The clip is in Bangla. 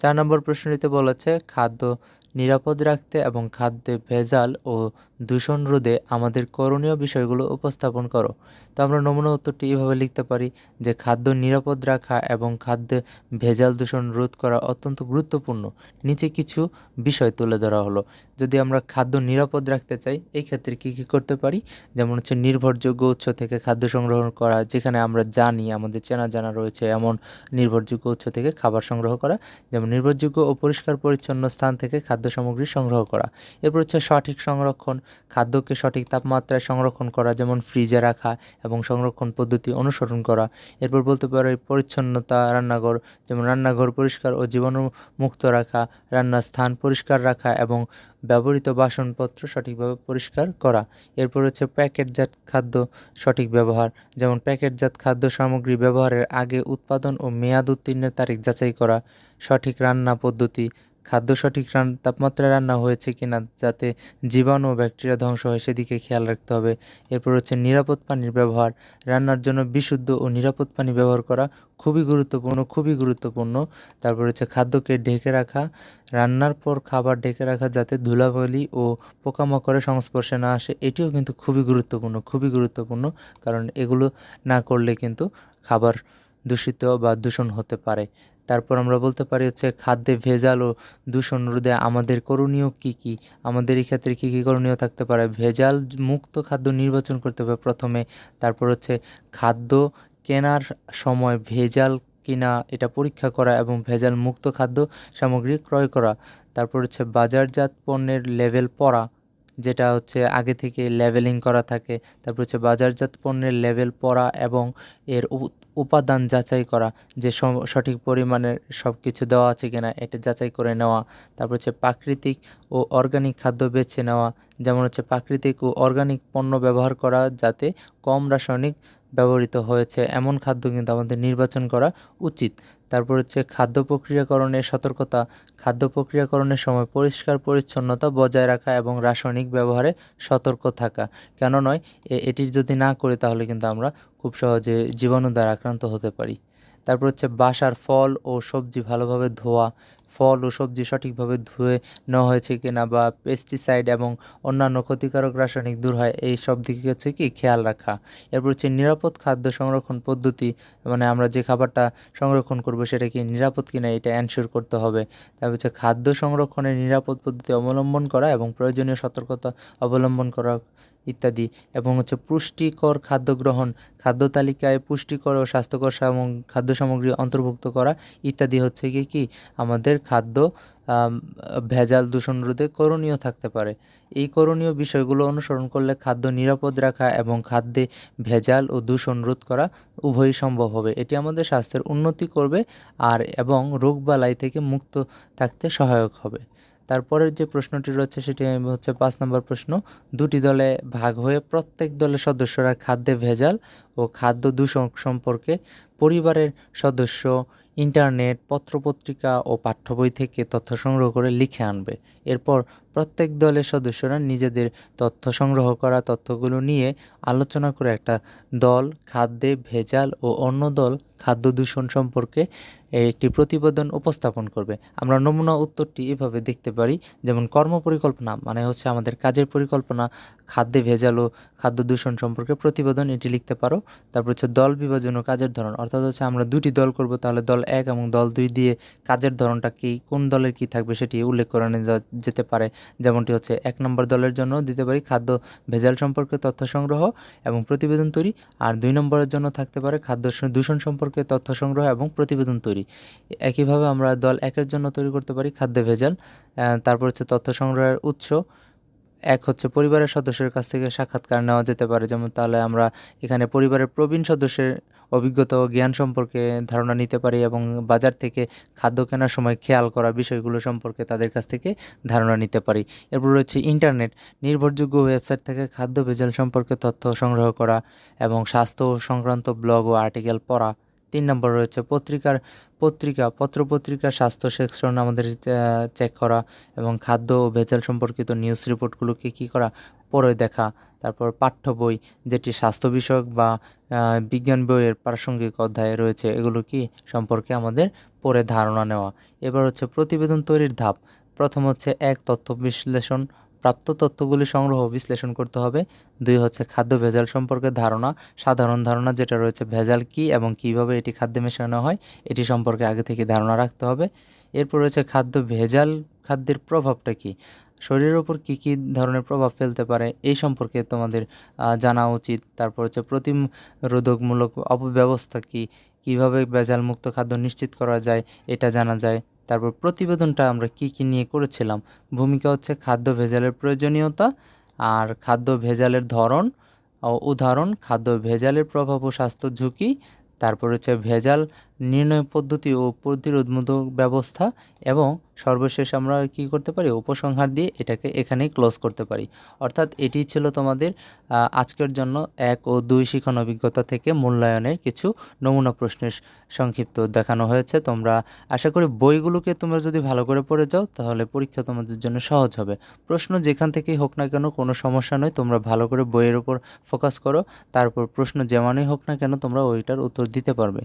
চার নম্বর প্রশ্নটিতে বলেছে, খাদ্য নিরাপদ রাখতে এবং খাদ্যে ভেজাল ও দূষণ রোধে আমাদের করণীয় বিষয়গুলো উপস্থাপন করো। তো আমরা নমুনা উত্তরটি এভাবে লিখতে পারি যে, খাদ্য নিরাপদ রাখা এবং খাদ্যে ভেজাল দূষণ রোধ করা অত্যন্ত গুরুত্বপূর্ণ। নিচে কিছু বিষয় তুলে ধরা হলো। যদি আমরা খাদ্য নিরাপদ রাখতে চাই, এই ক্ষেত্রে কী কী করতে পারি? যেমন হচ্ছে, নির্ভরযোগ্য উৎস থেকে খাদ্য সংগ্রহ করা, যেখানে আমরা জানি, আমাদের চেনা জানা রয়েছে এমন নির্ভরযোগ্য উৎস থেকে খাবার সংগ্রহ করা। যেমন নির্ভরযোগ্য ও পরিষ্কার পরিচ্ছন্ন স্থান থেকে খাদ্য সামগ্রী সংগ্রহ করা। এরপর হচ্ছে সঠিক সংরক্ষণ, খাদ্যকে সঠিক তাপমাত্রায় সংরক্ষণ করা, যেমন ফ্রিজে রাখা এবং সংরক্ষণ পদ্ধতি অনুসরণ করা। এরপর বলতে পারে পরিচ্ছন্নতা, রান্নাঘর, যেমন রান্নাঘর পরিষ্কার ও জীবাণুমুক্ত রাখা, রান্নার স্থান পরিষ্কার রাখা এবং ব্যবহৃত বাসনপত্র সঠিকভাবে পরিষ্কার করা। এরপর হচ্ছে প্যাকেটজাত খাদ্য সঠিক ব্যবহার, যেমন প্যাকেটজাত খাদ্য সামগ্রী ব্যবহারের আগে উৎপাদন ও মেয়াদ উত্তীর্ণের তারিখ যাচাই করা, সঠিক রান্না পদ্ধতি খাদ্য সঠিক রান, তাপমাত্রায় রান্না হয়েছে কিনা যাতে জীবাণু ব্যাকটেরিয়া ধ্বংস হয় সেদিকে খেয়াল রাখতে হবে। এরপর হচ্ছে নিরাপদ পানির ব্যবহার। রান্নার জন্য বিশুদ্ধ ও নিরাপদ পানি ব্যবহার করা খুবই গুরুত্বপূর্ণ খুবই গুরুত্বপূর্ণ। তারপর হচ্ছে খাদ্যকে ঢেকে রাখা, রান্নার পর খাবার ঢেকে রাখা যাতে ধুলাবালি ও পোকামাকড়ের সংস্পর্শে না আসে, এটিও কিন্তু খুবই গুরুত্বপূর্ণ খুবই গুরুত্বপূর্ণ। কারণ এগুলো না করলে কিন্তু খাবার দূষিত বা দূষণ হতে পারে। তারপর আমরা বলতে পারি হচ্ছে খাদ্যে ভেজাল ও দূষণ রোধে আমাদের করণীয় কী কী? আমাদের এই ক্ষেত্রে কী কী করণীয় থাকতে পারে? ভেজাল মুক্ত খাদ্য নির্বাচন করতে হবে প্রথমে। তারপর হচ্ছে খাদ্য কেনার সময় ভেজাল কিনা এটা পরীক্ষা করা এবং ভেজাল মুক্ত খাদ্য সামগ্রী ক্রয় করা। তারপর হচ্ছে বাজারজাত পণ্যের লেভেল পড়া। যেটা হচ্ছে আগে থেকে লেভেলিং করা থাকে। তারপর হচ্ছে বাজারজাত পণ্যের লেভেল পড়া এবং এর উপাদান যাচাই করা, যে সঠিক পরিমাণের সব কিছু দেওয়া আছে কিনা, এটা যাচাই করে নেওয়া। তারপর হচ্ছে প্রাকৃতিক ও অর্গানিক খাদ্য বেছে নেওয়া, যেমন হচ্ছে প্রাকৃতিক ও অর্গানিক পণ্য ব্যবহার করা, যাতে কম রাসায়নিক ব্যবহৃত হয়েছে। এমন খাদ্য কিন্তু আমাদের নির্বাচন করা উচিত। তারপর হচ্ছে খাদ্য প্রক্রিয়াকরণের সতর্কতা, খাদ্য প্রক্রিয়াকরণের সময় পরিষ্কার পরিচ্ছন্নতা বজায় রাখা এবং রাসায়নিক ব্যবহারে সতর্ক থাকা। কেন নয় এটি যদি না করি তাহলে কিন্তু আমরা খুব সহজে জীবাণু দ্বারা আক্রান্ত হতে পারি। তারপর হচ্ছে বাসার ফল ও সবজি ভালোভাবে ধোয়া ফল ও সবজি সঠিকভাবে ধুয়ে নেওয়া হয়েছে কিনা বা পেস্টিসাইড এবং অন্যান্য ক্ষতিকারক রাসায়নিক দূর হয়, এই সব দিকে হচ্ছে কি খেয়াল রাখা। এরপর হচ্ছে নিরাপদ খাদ্য সংরক্ষণ পদ্ধতি মানে আমরা যে খাবারটা সংরক্ষণ করব সেটা কি নিরাপদ কিনা এটা অ্যানশিওর করতে হবে। তারপর হচ্ছে খাদ্য সংরক্ষণের নিরাপদ পদ্ধতি অবলম্বন করা এবং প্রয়োজনীয় সতর্কতা অবলম্বন করা ইত্যাদি এবং হচ্ছে পুষ্টিকর খাদ্য গ্রহণ, খাদ্য তালিকায় পুষ্টিকর ও স্বাস্থ্যকর খাদ্য সামগ্রী অন্তর্ভুক্ত করা ইত্যাদি হচ্ছে কি কি? আমাদের খাদ্য ভেজাল দূষণ রোধে করণীয় থাকতে পারে। এই করণীয় বিষয়গুলো অনুসরণ করলে খাদ্য নিরাপদ রাখা এবং খাদ্যে ভেজাল ও দূষণ রোধ করা উভয়ই সম্ভব হবে। এটি আমাদের স্বাস্থ্যের উন্নতি করবে আর এবং রোগবালাই থেকে মুক্ত থাকতে সহায়ক হবে। তারপরের যে প্রশ্নটি রয়েছে সেটি হচ্ছে পাঁচ নম্বর প্রশ্ন, দুটি দলে ভাগ হয়ে প্রত্যেক দলের সদস্যরা খাদ্যে ভেজাল ও খাদ্য দূষণ সম্পর্কে পরিবারের সদস্য, ইন্টারনেট, পত্রপত্রিকা ও পাঠ্য বই থেকে তথ্য সংগ্রহ করে লিখে আনবে। এরপর প্রত্যেক দলের সদস্যরা নিজেদের তথ্য সংগ্রহ করা তথ্যগুলো নিয়ে আলোচনা করে একটা দল, খাদ্যে ভেজাল ও অন্য দল খাদ্য দূষণ সম্পর্কে একটি প্রতিবেদন উপস্থাপন করবে। আমরা নমুনা উত্তরটি এভাবে দেখতে পারি, যেমন কর্ম পরিকল্পনা মানে হচ্ছে আমাদের কাজের পরিকল্পনা, খাদ্যে ভেজাল ও খাদ্য দূষণ সম্পর্কে প্রতিবেদন এটি লিখতে পারো। তারপর হচ্ছে দল বিভাজন ও কাজের ধরন, অর্থাৎ হচ্ছে আমরা দুটি দল করব, তাহলে দল এক এবং দল দুই দিয়ে কাজের ধরনটা কী, কোন দলের কী থাকবে সেটি উল্লেখ করে যেতে পারে। যেমনটি হচ্ছে, এক নম্বর দলের জন্য দিতে পারি খাদ্য, ভেজাল সম্পর্কে তথ্য সংগ্রহ এবং প্রতিবেদন তৈরি, আর দুই নম্বরের জন্য থাকতে পারে খাদ্য দূষণ সম্পর্কে তথ্য সংগ্রহ এবং প্রতিবেদন তৈরি। একইভাবে আমরা দল একের জন্য তৈরি করতে পারি খাদ্য, ভেজাল। তারপর হচ্ছে তথ্য সংগ্রহের উৎস এক হচ্ছে পরিবারের সদস্যের কাছ থেকে সাক্ষাৎকার নেওয়া যেতে পারে। যেমন তাহলে আমরা এখানে পরিবারের প্রবীণ সদস্যের অভিজ্ঞতা ও জ্ঞান সম্পর্কে ধারণা নিতে পারি এবং বাজার থেকে খাদ্য কেনার সময় খেয়াল করা বিষয়গুলো সম্পর্কে তাদের কাছ থেকে ধারণা নিতে পারি। এরপর রয়েছে ইন্টারনেট। নির্ভরযোগ্য ওয়েবসাইট থেকে খাদ্য ভেজাল সম্পর্কে তথ্য সংগ্রহ করা এবং স্বাস্থ্য সংক্রান্ত ব্লগ ও আর্টিকেল পড়া। তিন নম্বর রয়েছে পত্রিকার পত্রিকা, পত্রপত্রিকা, স্বাস্থ্য সেকশন আমাদের চেক করা এবং খাদ্য ও ভেজাল সম্পর্কিত নিউজ রিপোর্টগুলোকে কী করা পরে দেখা। তারপর পাঠ্য বই, যেটি স্বাস্থ্য বিষয়ক বা বিজ্ঞান বইয়ের প্রাসঙ্গিক অধ্যায়ে রয়েছে, এগুলো কি সম্পর্কে আমাদের পড়ে ধারণা নেওয়া। এবার হচ্ছে প্রতিবেদন তৈরির ধাপ। প্রথম হচ্ছে এক তথ্য বিশ্লেষণ প্রাপ্ত তথ্যগুলি সংগ্রহ বিশ্লেষণ করতে হবে। দুই হচ্ছে খাদ্য ভেজাল সম্পর্কে ধারণা, সাধারণ ধারণা যেটা রয়েছে ভেজাল কি এবং কীভাবে এটি খাদ্যে মেশানো হয়, এটি সম্পর্কে আগে থেকে ধারণা রাখতে হবে। এরপর রয়েছে খাদ্য ভেজাল, খাদ্যের প্রভাবটা কি, শরীরের ওপর কী কী ধরনের প্রভাব ফেলতে পারে, এই সম্পর্কে তোমাদের জানা উচিত। তারপর হচ্ছে প্রতিরোধকমূলক অপব্যবস্থা কী, কীভাবে ভেজাল মুক্ত খাদ্য নিশ্চিত করা যায়, এটা জানা যায়। তারপর প্রতিবেদনটা আমরা কি কি নিয়ে করেছিলাম? ভূমিকা হচ্ছে খাদ্য ভেজালের প্রয়োজনীয়তা আর খাদ্য ভেজালের ধরন ও উদাহরণ, খাদ্য ভেজালের প্রভাব ও স্বাস্থ্য ঝুঁকি, তারপর হচ্ছে ভেজাল নির্ণয় পদ্ধতি ও প্রতিরোধমূলক ব্যবস্থা এবং সর্বশেষ আমরা কি করতে পারি? উপসংহার দিয়ে এটাকে এখানেই ক্লোজ করতে পারি। অর্থাৎ এটি ছিল তোমাদের আজকের জন্য এক ও দুই শিখন অভিজ্ঞতা থেকে মূল্যায়নের কিছু নমুনা প্রশ্নের সংক্ষিপ্ত দেখানো হয়েছে। তোমরা আশা করি বইগুলোকে তোমরা যদি ভালো করে পড়ে যাও, তাহলে পরীক্ষা তোমাদের জন্য সহজ হবে। প্রশ্ন যেখান থেকেই হোক না কেন, কোনো সমস্যা নয়, তোমরা ভালো করে বইয়ের উপর ফোকাস করো। তারপর প্রশ্ন যেমনই হোক না কেন, তোমরা ওইটার উত্তর দিতে পারবে।